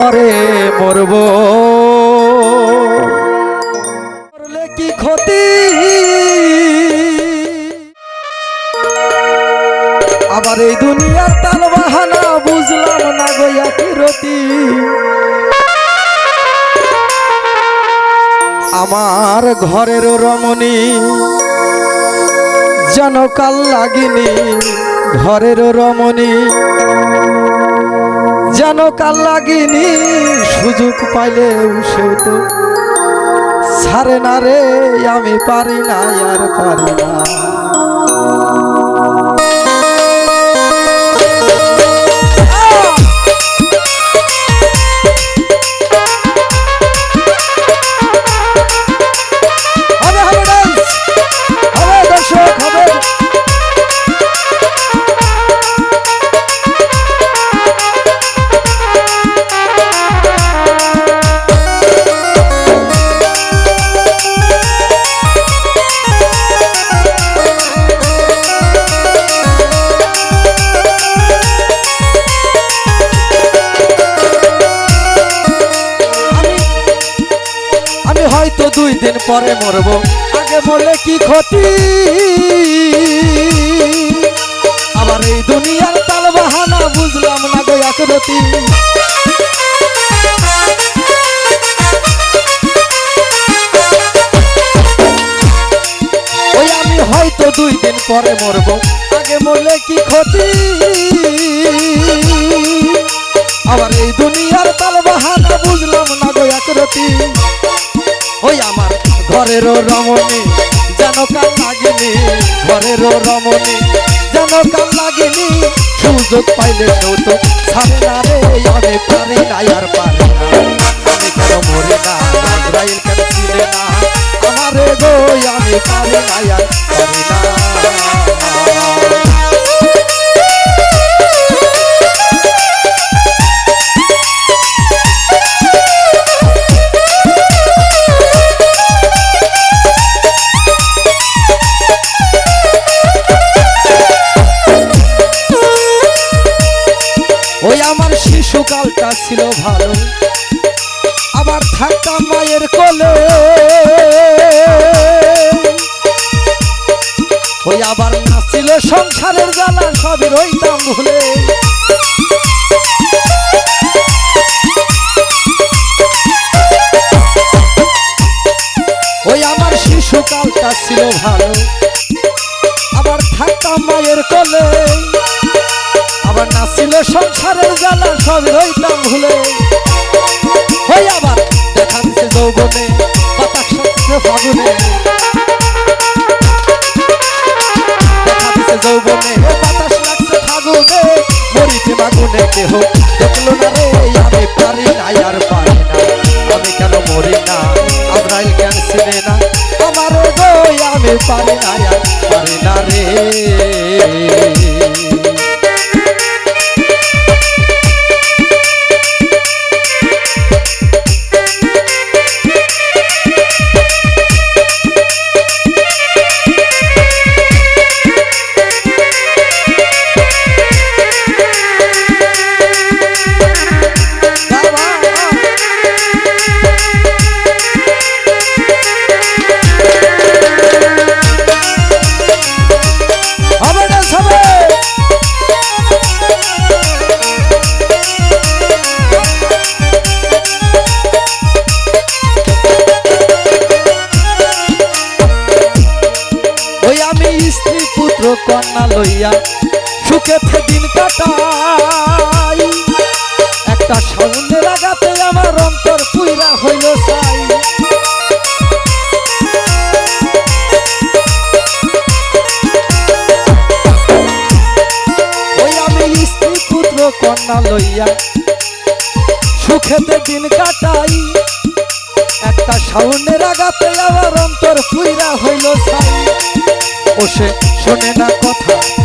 পরে মরব। করলে কি ক্ষতি? আবার এই দুনিয়ার তাল বাহানা বুঝলাম না গইয়া কি রতি? আমার ঘরের রমণী, যেন কাল লাগিনি, ঘরের রমণী যেন কাল লাগিনি, সুযোগ পাইলে সেও তো ছাড়ে না রে, আমি পারি না আর পারি না। হয়তো দিন পরে মরব। আগে মরলে কি ক্ষতি? আবার এই দুনিয়ার তাল বাহানা বুঝলাম না গো একরতি হয়তো দুই দিন পরে মরব। আগে মরলে কি ক্ষতি? আবার এই দুনিয়ার তাল বাহানা বুঝলাম না গো একরতি ওই আমার ঘরের রমণী, যেন কাল লাগেনি। ঘরের রমণী, যেন কাল লাগেনি। সুযোগ পাইলে কেউ তো ছাড়ে না রে, আমি পারি না, আর পারি না। আমি কেন মরি না? ইসরায়েল গো, আমি পারি না, আর পারি না। আবার থাকতাম মায়ের কোলে। ওই আবার নাছিল সংসারের জ্বালা সবই রইতাম ভুলে। ওই আমার শিশুকালটা ছিল ভালো। আবার থাকতাম মায়ের কোলে। আবার নাছিল সংসারের জ্বালা, সব রইতাম ভুলে। হই আবার দেখা দিছে যৌবনে, বাতাস সত্যে ফাগুনে। দেখা দিছে যৌবনে, বাতাস লাগছে ফাগুনে, মরিতে মাগুনে কেহ। কন্যা লইয়া সুখে দিন কাটাই। একটা সামনে লাগাতে আমার অন্তর পুইরা হইল চাই কন্যা লইয়া সুখেতে দিন কাটাই। একটা সাউনের আগাতে আমার অন্তর পুইরা হইল ছাই ও সে শোনে না কথা।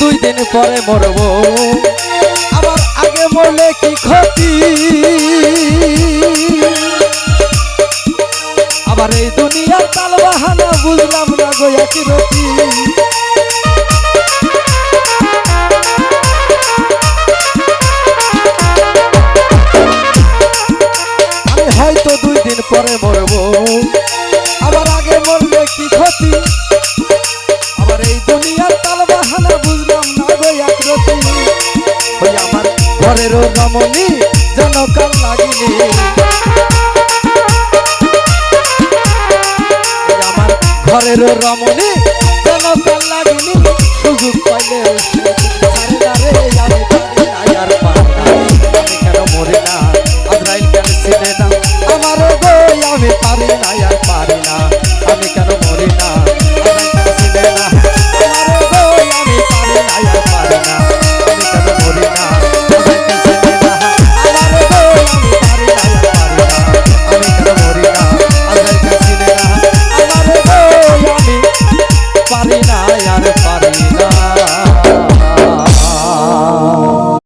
দুই দিন পরে মরব। আমার আগে মরলে কি ক্ষতি? আবার এই দুনিয়ার তাল বাহানা বুঝলাম না গো, একই রতি। হয়তো দুই দিন পরে মরব। আবার মনি জনকাল লাগিনি আমার ঘরের রমণী জনকাল